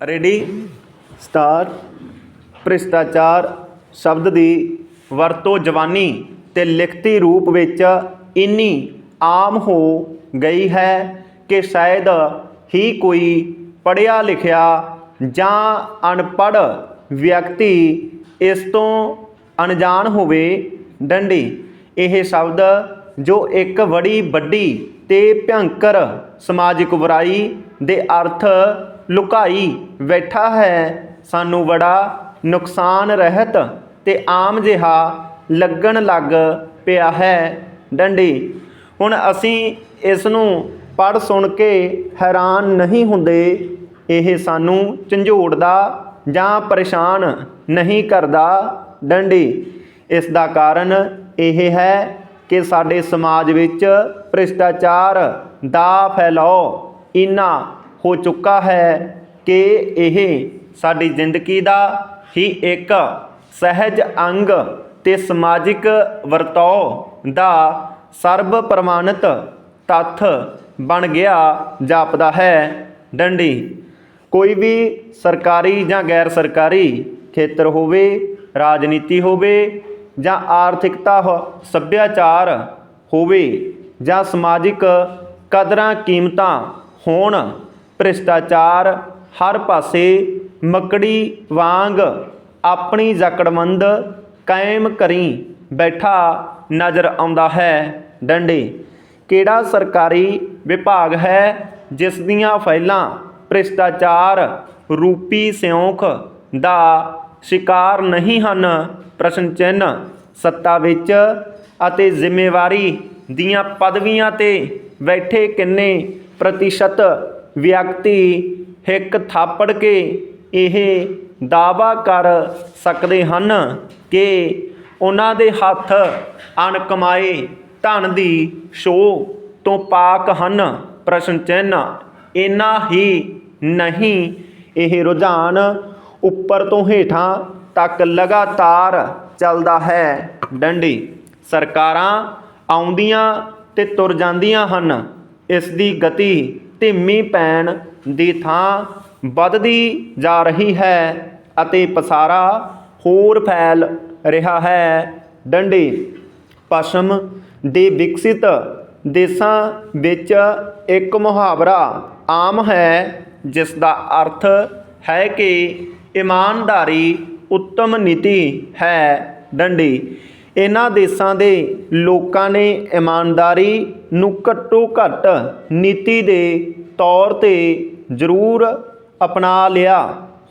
Ready? Star, ਭ੍ਰਿਸ਼ਟਾਚਾਰ ਸ਼ਬਦ ਦੀ ਵਰਤੋਂ ਜਵਾਨੀ ਤੇ ਲਿਖਤੀ ਰੂਪ ਵਿੱਚ ਇੰਨੀ ਆਮ ਹੋ ਗਈ ਹੈ ਕਿ ਸ਼ਾਇਦ ਹੀ ਕੋਈ ਪੜ੍ਹਿਆ ਲਿਖਿਆ ਜਾਂ ਅਨਪੜ੍ਹ ਵਿਅਕਤੀ ਇਸ ਤੋਂ ਅਣਜਾਣ ਹੋਵੇ। ਡੰਡੀ, ਇਹ ਸ਼ਬਦ ਜੋ ਇੱਕ ਬੜੀ ਵੱਡੀ ਤੇ ਭਿਅੰਕਰ ਸਮਾਜਿਕ ਬੁਰਾਈ ਦੇ ਅਰਥ ਲੁਕਾਈ ਬੈਠਾ ਹੈ, ਸਾਨੂੰ ਬੜਾ ਨੁਕਸਾਨ ਰਹਿਤ ਤੇ ਆਮ ਜਿਹਾ ਲੱਗਣ ਲੱਗ ਪਿਆ ਹੈ। ਡੰਡੀ, ਹੁਣ ਅਸੀਂ ਇਸ ਨੂੰ ਪੜ ਸੁਣ ਕੇ ਹੈਰਾਨ ਨਹੀਂ ਹੁੰਦੇ, ਇਹ ਸਾਨੂੰ ਝੰਜੋੜਦਾ ਜਾਂ ਪਰੇਸ਼ਾਨ ਨਹੀਂ ਕਰਦਾ? ਡੰਡੀ, ਇਸ ਦਾ ਕਾਰਨ ਇਹ ਹੈ ਕਿ ਸਾਡੇ ਸਮਾਜ ਵਿੱਚ ਭ੍ਰਿਸ਼ਟਾਚਾਰ ਦਾ ਫੈਲਾਅ ਇੰਨਾ ਹੋ ਚੁੱਕਾ ਹੈ ਕਿ ਇਹ ਸਾਡੀ ਜ਼ਿੰਦਗੀ ਦਾ ਹੀ ਇੱਕ ਸਹਿਜ ਅੰਗ ਤੇ ਸਮਾਜਿਕ ਵਰਤਾਓ ਦਾ ਸਰਬ ਪ੍ਰਮਾਣਿਤ ਤੱਥ ਬਣ ਗਿਆ, ਜਾਪਦਾ ਹੈ ਡੰਡੀ। ਕੋਈ ਵੀ ਸਰਕਾਰੀ ਜਾਂ ਗੈਰ ਸਰਕਾਰੀ ਖੇਤਰ ਹੋਵੇ, ਰਾਜਨੀਤੀ ਹੋਵੇ ਜਾਂ ਆਰਥਿਕਤਾ ਹੋ- ਸੱਭਿਆਚਾਰ ਹੋਵੇ ਜਾਂ ਸਮਾਜਿਕ ਕਦਰਾਂ ਕੀਮਤਾਂ ਹੋਣ ਭ੍ਰਿਸ਼ਟਾਚਾਰ, ਹਰ ਪਾਸੇ ਮੱਕੜੀ ਵਾਂਗ ਆਪਣੀ ਜਕੜਮੰਦ ਕਾਇਮ ਕਰੀ ਬੈਠਾ ਨਜ਼ਰ ਆਉਂਦਾ ਹੈ। ਡੰਡੇ, ਕਿਹੜਾ ਸਰਕਾਰੀ ਵਿਭਾਗ ਹੈ ਜਿਸ ਦੀਆਂ ਫਾਈਲਾਂ ਭ੍ਰਿਸ਼ਟਾਚਾਰ ਰੂਪੀ ਸਿਉਂਖ ਦਾ ਸ਼ਿਕਾਰ ਨਹੀਂ ਹਨ? ਪ੍ਰਸ਼ਨ ਚਿੰਨ ਸੱਤਾ ਵਿੱਚ ਅਤੇ ਜ਼ਿੰਮੇਵਾਰੀ ਦੀਆਂ ਪਦਵੀਆਂ ਤੇ ਬੈਠੇ ਕਿੰਨੇ ਪ੍ਰਤੀਸ਼ਤ ਵਿਅਕਤੀ ਹਿੱਕ ਥਾਪੜ ਕੇ ਇਹ ਦਾਵਾ ਕਰ ਸਕਦੇ ਹਨ ਕਿ ਉਹਨਾਂ ਦੇ ਹੱਥ ਅਣਕਮਾਏ ਧਨ ਦੀ ਸ਼ੋਅ ਤੋਂ ਪਾਕ ਹਨ। ਪ੍ਰਸ਼ਨ ਚਿੰਨ ਇੰਨਾ ਹੀ ਨਹੀਂ, ਇਹ ਰੁਝਾਨ ਉੱਪਰ ਤੋਂ ਹੇਠਾਂ ਤੱਕ ਲਗਾਤਾਰ ਚੱਲਦਾ ਹੈ। ਡੰਡੀ, ਸਰਕਾਰਾਂ ਆਉਂਦੀਆਂ ਤੇ ਤੁਰ ਜਾਂਦੀਆਂ ਹਨ। ਇਸ ਦੀ ਗਤੀ ਧੀਮੀ ਪੈਣ ਦੀ ਥਾਂ ਵੱਧਦੀ ਜਾ ਰਹੀ ਹੈ ਅਤੇ ਪਸਾਰਾ ਹੋਰ ਫੈਲ ਰਿਹਾ ਹੈ। ਡੰਡੇ, ਪਸ਼ਮ ਦੇ ਵਿਕਸਿਤ ਦੇਸ਼ਾਂ ਵਿੱਚ ਇੱਕ ਮੁਹਾਵਰਾ ਆਮ ਹੈ ਜਿਸ ਦਾ ਅਰਥ ਹੈ ਕਿ ਇਮਾਨਦਾਰੀ ਉੱਤਮ ਨੀਤੀ ਹੈ। ਡੰਡੀ ਇਹਨਾਂ ਦੇਸ਼ਾਂ ਦੇ ਲੋਕਾਂ ਨੇ ਇਮਾਨਦਾਰੀ ਨੂੰ ਘੱਟੋ ਘੱਟ ਨੀਤੀ ਦੇ ਤੌਰ ਤੇ ਜ਼ਰੂਰ ਅਪਣਾ ਲਿਆ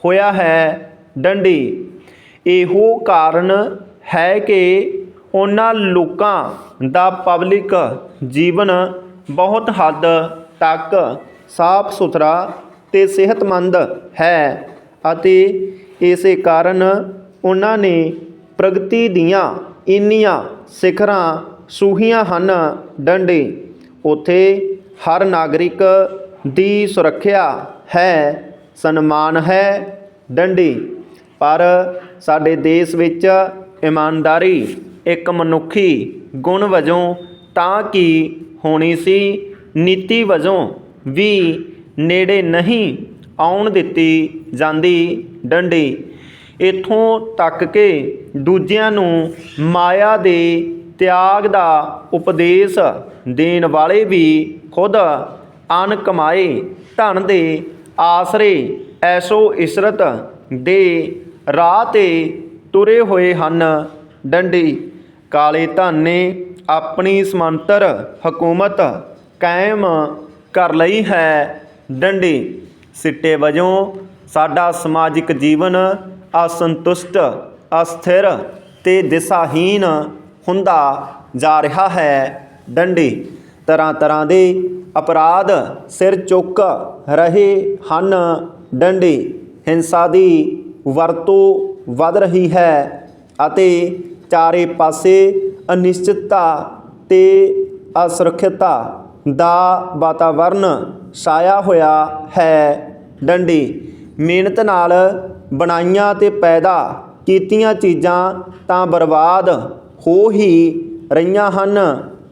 ਹੋਇਆ ਹੈ ਡੰਡੀ। ਇਹੋ ਕਾਰਨ ਹੈ ਕਿ ਉਹਨਾਂ ਲੋਕਾਂ ਦਾ ਪਬਲਿਕ ਜੀਵਨ ਬਹੁਤ ਹੱਦ ਤੱਕ ਸਾਫ਼ ਸੁਥਰਾ ਤੇ ਸਿਹਤਮੰਦ ਹੈ ਅਤੇ ਇਸੇ ਕਾਰਨ ਉਹਨਾਂ ਨੇ ਪ੍ਰਗਤੀ ਦੀਆਂ ਇੰਨੀਆਂ ਸਿਖਰਾਂ ਸੂਹੀਆਂ ਹਨ ਡੰਡੇ। ਉਥੇ ਹਰ ਨਾਗਰਿਕ ਦੀ ਸੁਰੱਖਿਆ ਹੈ, ਸਨਮਾਨ ਹੈ ਡੰਡੀ। ਪਰ ਸਾਡੇ ਦੇਸ਼ ਵਿੱਚ ਇਮਾਨਦਾਰੀ ਇੱਕ ਮਨੁੱਖੀ ਗੁਣ ਵਜੋਂ ਤਾਂ ਕੀ ਹੋਣੀ ਸੀ? ਨੀਤੀ ਵਜੋਂ ਵੀ ਨੇੜੇ ਨਹੀਂ ਆਉਣ ਦਿੱਤੀ ਜਾਂਦੀ ਡੰਡੀ। ਇੱਥੋਂ ਤੱਕ ਕਿ ਦੂਜਿਆਂ ਨੂੰ ਮਾਇਆ ਦੇ ਤਿਆਗ ਦਾ ਉਪਦੇਸ਼ ਦੇਣ ਵਾਲੇ ਵੀ ਖੁਦ ਅਨ ਕਮਾਏ ਧਨ ਦੇ ਆਸਰੇ ਐਸੋ ਇਸਰਤ ਦੇ ਰਾਹ ਤੇ ਤੁਰੇ ਹੋਏ ਹਨ। ਡੰਡੀ, ਕਾਲੇ ਧਨ ਨੇ ਆਪਣੀ ਸਮੰਤਰ ਹਕੂਮਤ ਕਾਇਮ ਕਰ ਲਈ ਹੈ। ਡੰਡੀ, ਸਿੱਟੇ ਵਜੋਂ ਸਾਡਾ ਸਮਾਜਿਕ ਜੀਵਨ ਅਸੰਤੁਸ਼ਟ, ਅਸਥਿਰ ਤੇ ਦਿਸ਼ਾਹੀਨ ਹੁੰਦਾ ਜਾ ਰਿਹਾ ਹੈ। ਡੰਡੀ, ਤਰ੍ਹਾਂ ਤਰ੍ਹਾਂ ਦੇ ਅਪਰਾਧ ਸਿਰ ਚੁੱਕ ਰਹੇ ਹਨ। ਡੰਡੀ, ਹਿੰਸਾ ਦੀ ਵਰਤੋਂ ਵੱਧ ਰਹੀ ਹੈ ਅਤੇ ਚਾਰੇ ਪਾਸੇ ਅਨਿਸ਼ਚਿਤਤਾ ਤੇ ਅਸੁਰੱਖਿਅਤਾ ਦਾ ਵਾਤਾਵਰਨ ਛਾਇਆ ਹੋਇਆ ਹੈ। ਡੰਡੀ ਮਿਹਨਤ ਨਾਲ ਬਣਾਈਆਂ ਤੇ ਪੈਦਾ ਕੀਤੀਆਂ ਚੀਜ਼ਾਂ ਤਾਂ ਬਰਬਾਦ ਹੋ ਹੀ ਰਹੀਆਂ ਹਨ।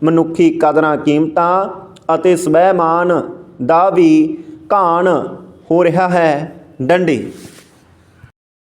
ਮਨੁੱਖੀ ਕਦਰਾਂ, ਕੀਮਤਾਂ ਅਤੇ ਸਵੈਮਾਨ ਦਾ ਵੀ ਘਾਣ ਹੋ ਰਿਹਾ ਹੈ। ਡੰਡੀ